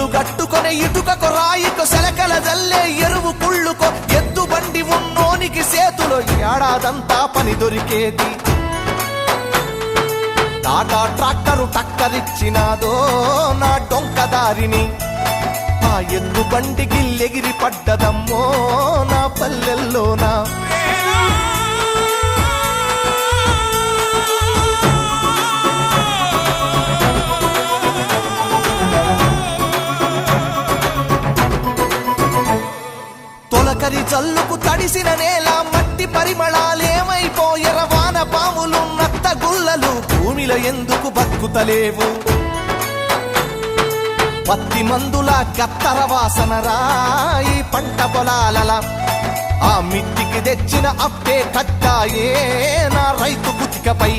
ఇల్లు కట్టుకొని ఇటుకకు రాయికు సెలకల జల్లే ఎరువు కుళ్ళుకో. ఎద్దు బండి ఉన్నోనికి సేతులో ఏడాదంతా పని దొరికేది. టాటా ట్రాక్టరు టక్కరిచ్చినాదో నా డొంక దారిని. ఆ ఎద్దు బండికి ఎగిరి పడ్డదమ్మో నా పల్లెల్లోనా? తొలకరి జల్లుకు తడిసిన నేల మట్టి పరిమళాలేమైపోయర వాన పాములు నత్త గుల్లలు భూమిలో ఎందుకు బతుకుతలేవు? పత్తి మందుల కత్తర వాసన రాయి పంట పొలాలల. ఆ మిట్టికి తెచ్చిన అప్పే కట్టాయే నా రైతు కుతికపై